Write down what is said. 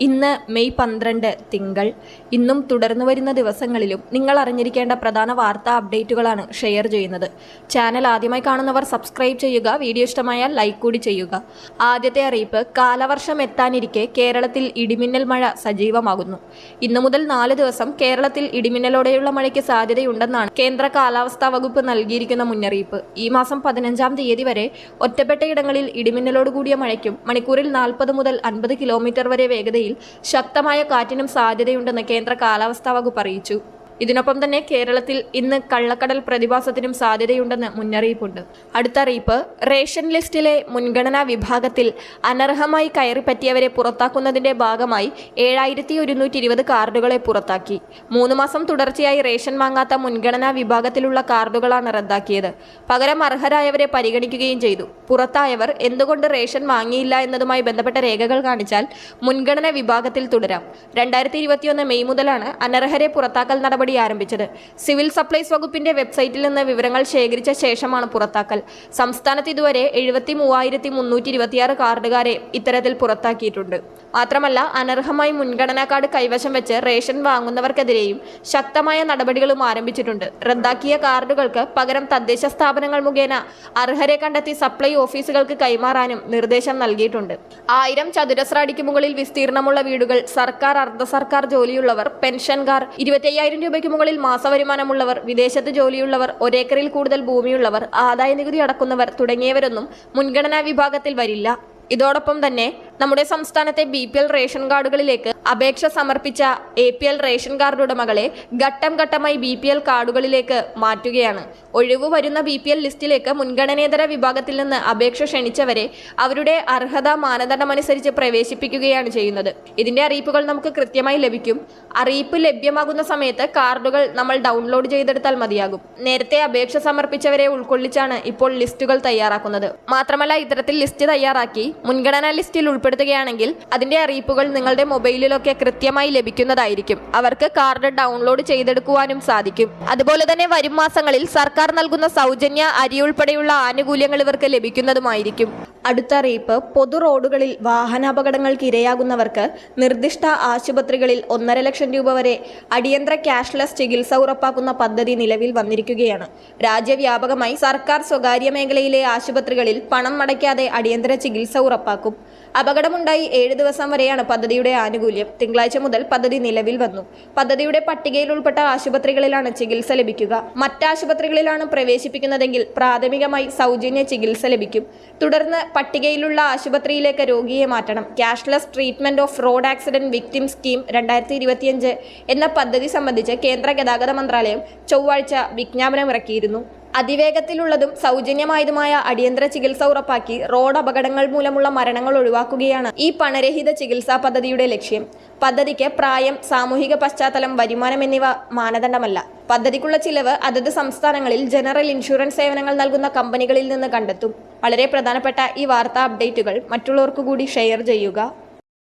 ഇന്ന് മെയ് പന്ത്രണ്ട് തിങ്കൾ. ഇന്നും തുടർന്നു വരുന്ന ദിവസങ്ങളിലും നിങ്ങൾ അറിഞ്ഞിരിക്കേണ്ട പ്രധാന വാർത്താ അപ്ഡേറ്റുകളാണ് ഷെയർ ചെയ്യുന്നത്. ചാനൽ ആദ്യമായി കാണുന്നവർ സബ്സ്ക്രൈബ് ചെയ്യുക വീഡിയോ ഇഷ്ടമായാൽ ലൈക്ക് കൂടി ചെയ്യുക. ആദ്യത്തെ അറിയിപ്പ് കാലവർഷം എത്താനിരിക്കെ കേരളത്തിൽ ഇടിമിന്നൽ മഴ സജീവമാകുന്നു. ഇന്നു മുതൽ നാല് ദിവസം കേരളത്തിൽ ഇടിമിന്നലോടെയുള്ള മഴയ്ക്ക് സാധ്യതയുണ്ടെന്നാണ് കേന്ദ്ര കാലാവസ്ഥാ വകുപ്പ് നൽകിയിരിക്കുന്ന മുന്നറിയിപ്പ്. ഈ മാസം പതിനഞ്ചാം തീയതി വരെ ഒറ്റപ്പെട്ട ഇടങ്ങളിൽ ഇടിമിന്നലോട് കൂടിയ മഴയ്ക്കും മണിക്കൂറിൽ നാൽപ്പത് മുതൽ അൻപത് കിലോമീറ്റർ വരെ വേഗതയിൽ ശക്തമായ കാറ്റിനും സാധ്യതയുണ്ടെന്ന് കേന്ദ്ര കാലാവസ്ഥാ വകുപ്പ് അറിയിച്ചു. ഇതിനൊപ്പം തന്നെ കേരളത്തിൽ ഇന്ന് കള്ളക്കടൽ പ്രതിഭാസത്തിനും സാധ്യതയുണ്ടെന്ന് മുന്നറിയിപ്പുണ്ട്. അടുത്ത അറിയിപ്പ് റേഷൻ ലിസ്റ്റിലെ മുൻഗണനാ വിഭാഗത്തിൽ അനർഹമായി കയറിപ്പറ്റിയവരെ പുറത്താക്കുന്നതിന്റെ ഭാഗമായി ഏഴായിരത്തി ഒരുന്നൂറ്റി ഇരുപത് കാർഡുകളെ പുറത്താക്കി. മൂന്ന് മാസം തുടർച്ചയായി റേഷൻ വാങ്ങാത്ത മുൻഗണനാ വിഭാഗത്തിലുള്ള കാർഡുകളാണ് റദ്ദാക്കിയത്. പകരം അർഹരായവരെ പരിഗണിക്കുകയും ചെയ്തു. പുറത്തായവർ എന്തുകൊണ്ട് റേഷൻ വാങ്ങിയില്ല എന്നതുമായി ബന്ധപ്പെട്ട രേഖകൾ കാണിച്ചാൽ മുൻഗണന വിഭാഗത്തിൽ തുടരാം. രണ്ടായിരത്തി മെയ് മുതലാണ് അനർഹരെ പുറത്താക്കൽ നടപടി ആരംഭിച്ചത്. സിവിൽ സപ്ലൈസ് വകുപ്പിന്റെ വെബ്സൈറ്റിൽ നിന്ന് വിവരങ്ങൾ ശേഖരിച്ച ശേഷമാണ് പുറത്താക്കൽ. സംസ്ഥാനത്ത് ഇതുവരെ എഴുപത്തി മൂവായിരത്തി മുന്നൂറ്റി ഇരുപത്തിയാറ് കാർഡുകാരെ ഇത്തരത്തിൽ പുറത്താക്കിയിട്ടുണ്ട്. മാത്രമല്ല അനർഹമായി മുൻഗണനാ കാർഡ് കൈവശം വെച്ച് റേഷൻ വാങ്ങുന്നവർക്കെതിരെയും ശക്തമായ നടപടികളും ആരംഭിച്ചിട്ടുണ്ട്. റദ്ദാക്കിയ കാർഡുകൾക്ക് പകരം തദ്ദേശ സ്ഥാപനങ്ങൾ മുഖേന അർഹരെ കണ്ടെത്തി സപ്ലൈ ഓഫീസുകൾക്ക് കൈമാറാനും നിർദ്ദേശം നൽകിയിട്ടുണ്ട്. ആയിരം ചതുരശ്ര അടിക്ക് മുകളിൽ വിസ്തീർണമുള്ള വീടുകൾ സർക്കാർ അർദ്ധ സർക്കാർ ജോലിയുള്ളവർ പെൻഷൻകാർ ഇരുപത്തയ്യായിരം രൂപയ്ക്ക് മുകളിൽ മാസവരുമാനമുള്ളവർ വിദേശത്ത് ജോലിയുള്ളവർ ഒരേക്കറിൽ കൂടുതൽ ഭൂമിയുള്ളവർ ആദായ നികുതി അടക്കുന്നവർ തുടങ്ങിയവരൊന്നും മുൻഗണനാ വിഭാഗത്തിൽ വരില്ല. ഇതോടൊപ്പം തന്നെ നമ്മുടെ സംസ്ഥാനത്തെ ബി റേഷൻ കാർഡുകളിലേക്ക് അപേക്ഷ സമർപ്പിച്ച A P L ration card ഉടമകളെ ഘട്ടം ഘട്ടമായി ബി പി എൽ കാർഡുകളിലേക്ക് മാറ്റുകയാണ്. ഒഴിവ് വരുന്ന ബി പി എൽ ലിസ്റ്റിലേക്ക് മുൻഗണനേതര വിഭാഗത്തിൽ നിന്ന് അപേക്ഷ ക്ഷണിച്ചവരെ അവരുടെ അർഹത മാനദണ്ഡമനുസരിച്ച് പ്രവേശിപ്പിക്കുകയാണ് ചെയ്യുന്നത്. ഇതിന്റെ അറിയിപ്പുകൾ നമുക്ക് കൃത്യമായി ലഭിക്കും. അറിയിപ്പ് ലഭ്യമാകുന്ന സമയത്ത് കാർഡുകൾ നമ്മൾ ഡൗൺലോഡ് ചെയ്തെടുത്താൽ മതിയാകും. നേരത്തെ അപേക്ഷ സമർപ്പിച്ചവരെ ഉൾക്കൊള്ളിച്ചാണ് ഇപ്പോൾ ലിസ്റ്റുകൾ തയ്യാറാക്കുന്നത്. മാത്രമല്ല ഇത്തരത്തിൽ ലിസ്റ്റ് തയ്യാറാക്കി മുൻഗണനാ ലിസ്റ്റിൽ ഉൾപ്പെടുത്തുകയാണെങ്കിൽ അതിന്റെ അറിയിപ്പുകൾ നിങ്ങളുടെ മൊബൈലിലൊക്കെ കൃത്യമായി ലഭിക്കുന്നതായിരിക്കും. അവർക്ക് കാർഡ് ഡൗൺലോഡ് ചെയ്തെടുക്കുവാനും സാധിക്കും. അതുപോലെ തന്നെ വരും മാസങ്ങളിൽ സർക്കാർ നൽകുന്ന സൗജന്യ അരി ഉൾപ്പെടെയുള്ള ആനുകൂല്യങ്ങൾ ഇവർക്ക് ലഭിക്കുന്നതുമായിരിക്കും. അടുത്ത അറിയിപ്പ് പൊതു റോഡുകളിൽ വാഹനാപകടങ്ങൾക്ക് ഇരയാകുന്നവർക്ക് നിർദ്ദിഷ്ട ആശുപത്രികളിൽ ഒന്നര ലക്ഷം രൂപ വരെ അടിയന്തര ക്യാഷ്ലെസ് ചികിത്സ ഉറപ്പാക്കുന്ന പദ്ധതി നിലവിൽ വന്നിരിക്കുകയാണ്. രാജ്യവ്യാപകമായി സർക്കാർ സ്വകാര്യ മേഖലയിലെ ആശുപത്രികളിൽ പണം മടയ്ക്കാതെ അടിയന്തര ചികിത്സ ഉറപ്പാക്കും. അപകടമുണ്ടായി ഏഴ് ദിവസം വരെയാണ് പദ്ധതിയുടെ ആനുകൂല്യം. തിങ്കളാഴ്ച മുതൽ പദ്ധതി നിലവിൽ വന്നു. പദ്ധതിയുടെ പട്ടികയിൽ ഉൾപ്പെട്ട ആശുപത്രികളിലാണ് ചികിത്സ ലഭിക്കുക. മറ്റാശുപത്രികളിലാണ് പ്രവേശിപ്പിക്കുന്നതെങ്കിൽ പ്രാഥമികമായി സൗജന്യ ചികിത്സ ലഭിക്കും. തുടർന്ന് പട്ടികയിലുള്ള ആശുപത്രിയിലേക്ക് രോഗിയെ മാറ്റണം. Cashless treatment of road accident victim scheme രണ്ടായിരത്തി ഇരുപത്തിയഞ്ച് എന്ന പദ്ധതി സംബന്ധിച്ച് കേന്ദ്ര ഗതാഗത മന്ത്രാലയം ചൊവ്വാഴ്ച വിജ്ഞാപനം ഇറക്കിയിരുന്നു അതിവേഗത്തിലുള്ളതും സൗജന്യമായതുമായ അടിയന്തര ചികിത്സ ഉറപ്പാക്കി റോഡ് അപകടങ്ങൾ മൂലമുള്ള മരണങ്ങൾ ഒഴിവാക്കുകയാണ് ഈ പണരഹിത ചികിത്സാ പദ്ധതിയുടെ ലക്ഷ്യം. പദ്ധതിക്ക് പ്രായം സാമൂഹിക പശ്ചാത്തലം വരുമാനം എന്നിവ മാനദണ്ഡമല്ല. പദ്ധതിക്കുള്ള ചിലവ് അതത് സംസ്ഥാനങ്ങളിൽ ജനറൽ ഇൻഷുറൻസ് സേവനങ്ങൾ നൽകുന്ന കമ്പനികളിൽ നിന്ന് കണ്ടെത്തും. വളരെ പ്രധാനപ്പെട്ട ഈ വാർത്താ അപ്ഡേറ്റുകൾ മറ്റുള്ളവർക്കു കൂടി ഷെയർ ചെയ്യുക.